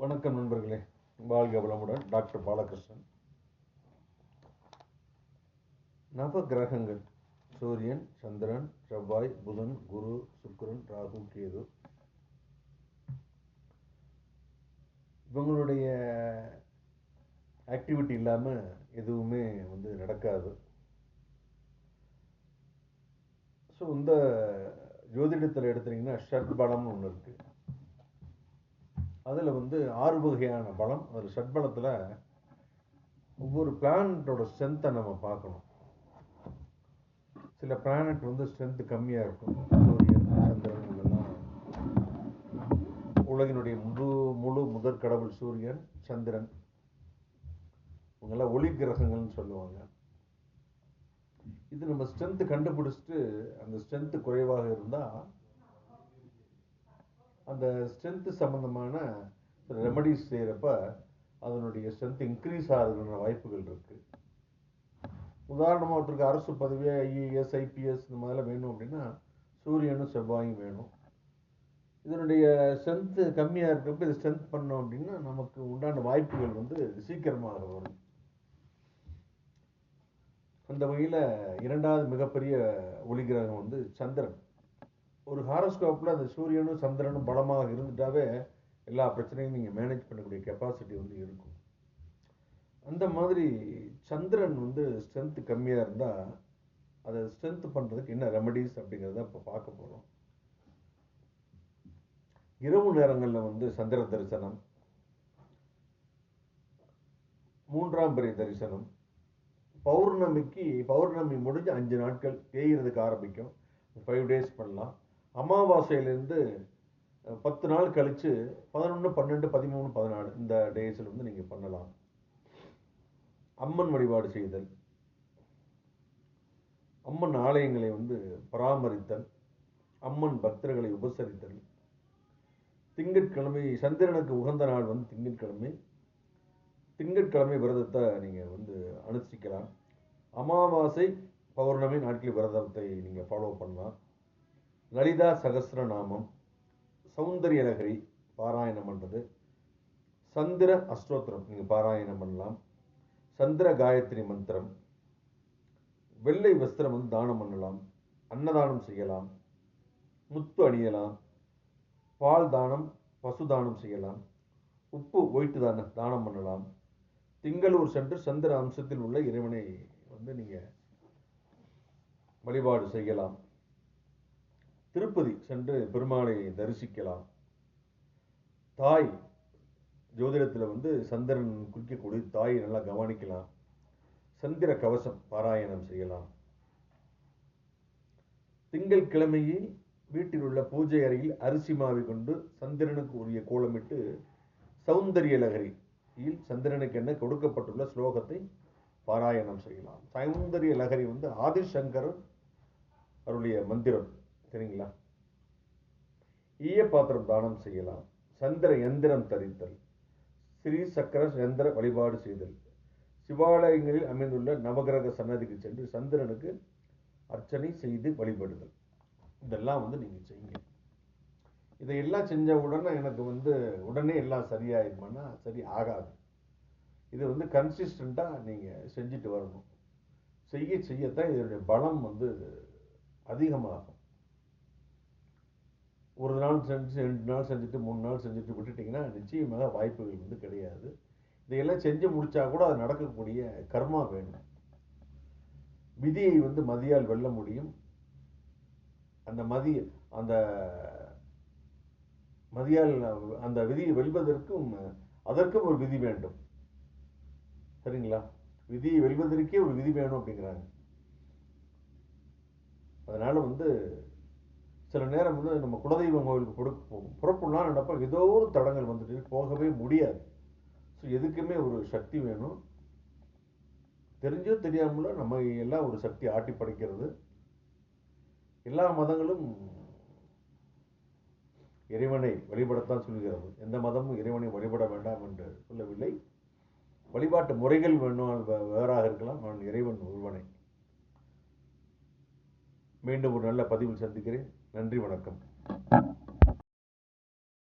வணக்கம் நண்பர்களே. வாழ்க வளமுடன் டாக்டர் பாலகிருஷ்ணன். நவ கிரகங்கள் சூரியன் சந்திரன் செவ்வாய் புதன் குரு சுக்கரன் ராகு கேது. இவங்களுடைய ஆக்டிவிட்டி இல்லாமல் எதுவுமே வந்து நடக்காது. ஸோ இந்த ஜோதிடத்தில் எடுத்துட்டிங்கன்னா ஷட் பலம்னு ஒன்று இருக்குது அதில் வந்து ஆறு வகையான பலம். அதில் ஷட்பலத்தில் ஒவ்வொரு பிளானட்டோட ஸ்ட்ரென்த்தை நம்ம பார்க்கணும். சில பிளானட் வந்து ஸ்ட்ரென்த்து கம்மியாக இருக்கும். சூரியன் சந்திரன் இதெல்லாம் உலகினுடைய முழு முழு முதற் கடவுள் சூரியன் சந்திரன். இவங்கெல்லாம் ஒளி கிரகங்கள்னு சொல்லுவாங்க. இது நம்ம ஸ்ட்ரென்த்து கண்டுபிடிச்சிட்டு அந்த ஸ்ட்ரென்த்து குறைவாக இருந்தால் அந்த ஸ்ட்ரென்த்து சம்மந்தமான ரெமடிஸ் செய்கிறப்ப அதனுடைய ஸ்ட்ரென்த் இன்க்ரீஸ் ஆகிறதுக்கான வாய்ப்புகள் இருக்குது உதாரணமாக ஒருத்தருக்கு அரசு பதவியாக ஐஏஎஸ் ஐபிஎஸ் இந்த மாதிரிலாம் வேணும் அப்படின்னா சூரியனும் செவ்வாயும் வேணும். இதனுடைய ஸ்ட்ரென்த்து கம்மியாக இருக்கிறப்ப இது ஸ்ட்ரென்த் பண்ணோம் அப்படின்னா நமக்கு உண்டான வாய்ப்புகள் வந்து சீக்கிரமாக வரும். அந்த வகையில் இரண்டாவது மிகப்பெரிய ஒளி கிரகம் வந்து சந்திரன். ஒரு ஹாரோஸ்கோப்பில் அந்த சூரியனும் சந்திரனும் பலமாக இருந்துட்டாவே எல்லா பிரச்சனையும் நீங்கள் மேனேஜ் பண்ணக்கூடிய கெப்பாசிட்டி வந்து இருக்கும். அந்த மாதிரி சந்திரன் வந்து ஸ்ட்ரென்த்து கம்மியாக இருந்தால் அதை ஸ்ட்ரென்த் பண்ணுறதுக்கு என்ன ரெமடிஸ் அப்படிங்கிறத இப்போ பார்க்க போகிறோம் இரவு நேரங்களில் வந்து சந்திர தரிசனம் மூன்றாம் பெரிய தரிசனம் பௌர்ணமிக்கு பௌர்ணமி முடிஞ்சு அஞ்சு நாட்கள் தேய்கிறதுக்கு ஆரம்பிக்கும். ஃபைவ் டேஸ் பண்ணலாம். அமாவாசையிலேருந்து பத்து நாள் கழித்து பதினொன்று பன்னெண்டு பதிமூணு பதினாலு இந்த டேஸில் வந்து நீங்கள் பண்ணலாம். அம்மன் வழிபாடு செய்தல். அம்மன் ஆலயங்களை வந்து பராமரித்தல். அம்மன் பக்தர்களை உபசரித்தல். திங்கட்கிழமை சந்திரனுக்கு உகந்த நாள் வந்து திங்கட்கிழமை. திங்கட்கிழமை விரதத்தை நீங்கள் வந்து அனுஷ்டிக்கலாம். அமாவாசை பௌர்ணமி நாட்களில் விரதத்தை நீங்கள் ஃபாலோ பண்ணலாம். லலிதா சகசிரநாமம் சௌந்தரிய நகரி பாராயணம் பண்ணுறது சந்திர அஷ்டோத்திரம் நீங்கள் பாராயணம் பண்ணலாம். சந்திர காயத்ரி மந்திரம். வெள்ளை வஸ்திரம் வந்து தானம் பண்ணலாம். அன்னதானம் செய்யலாம். முத்து அணியலாம். பால் தானம் பசு தானம் செய்யலாம். உப்பு ஒயிட்டு தான தானம் பண்ணலாம். திங்களூர் சென்று சந்திர அம்சத்தில் உள்ள இறைவனை வந்து நீங்கள் வழிபாடு செய்யலாம். திருப்பதி சென்று பெருமாளை தரிசிக்கலாம். தாய் ஜோதிடத்தில் வந்து சந்திரன் குறிக்கக்கூடிய தாயை நல்லா கவனிக்கலாம். சந்திர கவசம் பாராயணம் செய்யலாம். திங்கள் கிழமையில் வீட்டில் உள்ள பூஜை அறையில் அரிசி மாவி கொண்டு சந்திரனுக்கு உரிய கோலமிட்டு சௌந்தரிய லகரியில் சந்திரனுக்கு என்ன கொடுக்கப்பட்டுள்ள ஸ்லோகத்தை பாராயணம் செய்யலாம். சௌந்தரிய லகரி வந்து ஆதிசங்கரன் அவருடைய மந்திரம். சரிங்களா ஈய பாத்திரம் தானம் செய்யலாம். சந்திர எந்திரம் தரித்தல். ஸ்ரீ சக்கர சந்திர வழிபாடு செய்தல். சிவாலயங்களில் அமைந்துள்ள நவகிரக சன்னதிக்கு சென்று சந்திரனுக்கு அர்ச்சனை செய்து வழிபடுதல். இதெல்லாம் வந்து நீங்கள் செய்யுங்க. இதையெல்லாம் செஞ்ச உடனே எனக்கு வந்து உடனே எல்லாம் சரியாயிருமானா சரி ஆகாது. இது வந்து கன்சிஸ்டண்ட்டாக நீங்கள் செஞ்சுட்டு வரணும். செய்ய செய்யத்தான் இதனுடைய பலம் வந்து அதிகமாகும். ஒரு நாள் செஞ்சு ரெண்டு நாள் செஞ்சுட்டு மூணு நாள் செஞ்சுட்டு விட்டுட்டிங்கன்னா நிச்சயமாக வாய்ப்புகள் வந்து கிடையாது. இதையெல்லாம் செஞ்சு முடிச்சா கூட அது நடக்கக்கூடிய கர்மா வேணும். விதியை வந்து மதியால் வெல்ல முடியும். அந்த மதி அந்த மதியால் அந்த விதியை வெல்வதற்கும் அதற்கும் ஒரு விதி வேண்டும். சரிங்களா? விதியை வெல்வதற்கே ஒரு விதி வேணும் அப்படிங்கிறாங்க. அதனால் வந்து சில நேரம் வந்து நம்ம குலதெய்வம் கோவிலுக்கு கொடுக்க போகும். புறப்புலாம் நடப்போம் ஏதோ ஒரு தடங்கள் வந்துட்டு போகவே முடியாது. ஸோ எதுக்குமே ஒரு சக்தி வேணும். தெரிஞ்சோ தெரியாமலோ நம்ம எல்லாம் ஒரு சக்தி ஆட்டி படைக்கிறது. எல்லா மதங்களும் இறைவனை வழிபடத்தான் சொல்கிறது. எந்த மதமும் இறைவனை வழிபட வேண்டாம் என்று சொல்லவில்லை. வழிபாட்டு முறைகள் வேணும் வேறாக இருக்கலாம். நான் இறைவன் ஒருவனை. மீண்டும் ஒரு நல்ல பதிவில் சந்திக்கிறேன். நன்றி வணக்கம்.